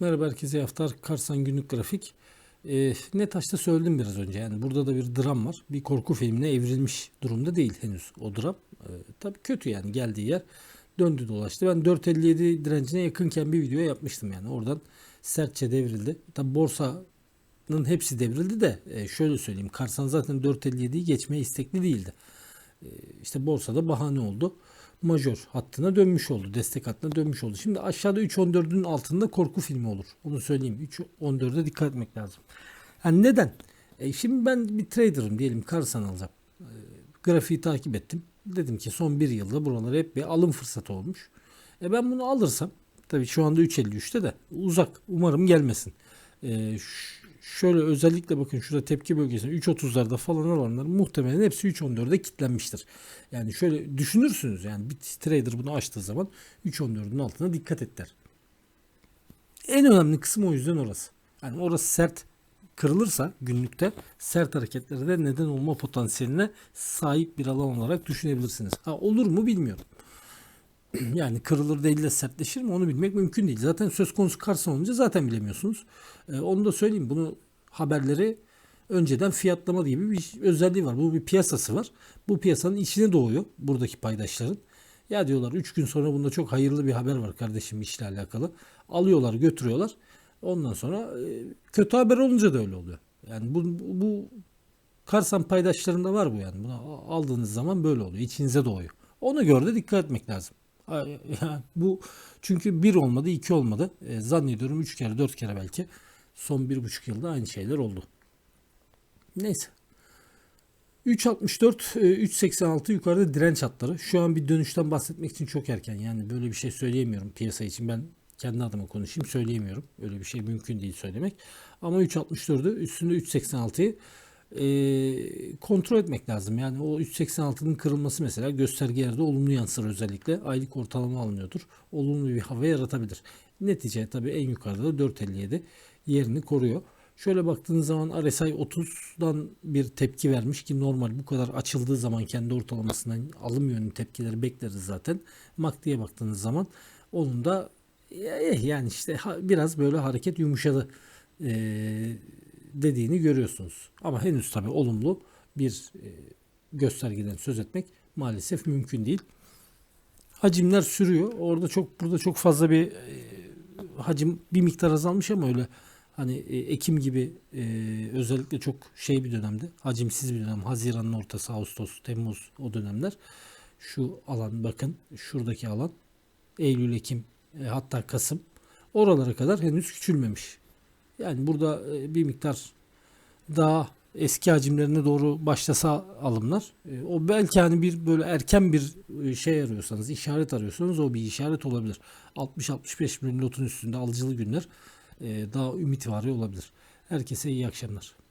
Merhaba herkese haftar Karsan günlük grafik. Ee, ne taşta söyledim biraz önce yani burada da bir dram var. Bir korku filmine evrilmiş durumda değil henüz o dram. Ee, tabii kötü yani geldiği yer döndü dolaştı. Ben 4.57 direncine yakınken bir video yapmıştım yani oradan sertçe devrildi. Tabii borsanın hepsi devrildi de e, şöyle söyleyeyim Karsan zaten 4.57'yi geçmeye istekli değildi. Ee, işte borsada bahane oldu. Major hattına dönmüş oldu. Destek hattına dönmüş oldu. Şimdi aşağıda 3.14'ün altında korku filmi olur. Onu söyleyeyim. 3.14'e dikkat etmek lazım. Yani neden? E şimdi ben bir trader'ım diyelim. Karsan alacağım. E, grafiği takip ettim. Dedim ki son bir yılda buralara hep bir alım fırsatı olmuş. E ben bunu alırsam tabii şu anda 3.53'te de uzak. Umarım gelmesin. E, şöyle özellikle bakın şurada tepki bölgesinde 3.30'larda falan olanlar muhtemelen hepsi 3.14'e kilitlenmiştir. Yani şöyle düşünürsünüz yani bir trader bunu açtığı zaman 3.14'ün altına dikkat et der. En önemli kısım o yüzden orası. Yani orası sert kırılırsa günlükte sert hareketlere de neden olma potansiyeline sahip bir alan olarak düşünebilirsiniz. Ha, olur mu bilmiyorum. Yani kırılır değil de sertleşir mi onu bilmek mümkün değil. Zaten söz konusu Karsan olunca zaten bilemiyorsunuz. Ee, onu da söyleyeyim. Bunu haberleri önceden fiyatlama gibi bir özelliği var. Bu bir piyasası var. Bu piyasanın içine doğuyor buradaki paydaşların. Ya diyorlar 3 gün sonra bunda çok hayırlı bir haber var kardeşim işle alakalı. Alıyorlar götürüyorlar. Ondan sonra e, kötü haber olunca da öyle oluyor. Yani bu, bu Karsan paydaşlarında var bu yani. Bunu aldığınız zaman böyle oluyor. İçinize doğuyor. Ona göre de dikkat etmek lazım. Bu çünkü bir olmadı, iki olmadı. E, zannediyorum üç kere, dört kere belki. Son bir buçuk yılda aynı şeyler oldu. Neyse. 3.64, e, 3.86 yukarıda direnç hatları. Şu an bir dönüşten bahsetmek için çok erken. Yani böyle bir şey söyleyemiyorum piyasa için. Ben kendi adıma konuşayım söyleyemiyorum. Öyle bir şey mümkün değil söylemek. Ama 3.64'ü üstünde 3.86'yı e, kontrol etmek lazım. Yani o 3.86'nın kırılması mesela göstergelerde olumlu yansır özellikle. Aylık ortalama alınıyordur. Olumlu bir hava yaratabilir. Netice tabii en yukarıda da 4.57 yerini koruyor. Şöyle baktığınız zaman RSI 30'dan bir tepki vermiş ki normal bu kadar açıldığı zaman kendi ortalamasından alım yönlü tepkileri bekleriz zaten. MACD'ye baktığınız zaman onun da eh, yani işte biraz böyle hareket yumuşadı eee, dediğini görüyorsunuz. Ama henüz tabii olumlu bir e, göstergeden söz etmek maalesef mümkün değil. Hacimler sürüyor. Orada çok burada çok fazla bir e, hacim bir miktar azalmış ama öyle hani e, Ekim gibi özellikle çok şey bir dönemde hacimsiz bir dönem Haziran'ın ortası Ağustos Temmuz o dönemler şu alan bakın şuradaki alan Eylül Ekim hatta Kasım oralara kadar henüz küçülmemiş. Yani burada e, bir miktar daha eski hacimlerine doğru başlasa alımlar e, o belki hani bir böyle erken bir e, şey arıyorsanız işaret arıyorsanız o bir işaret olabilir. 60-65 bin lotun üstünde alıcılı günler daha ümit var olabilir. Herkese iyi akşamlar.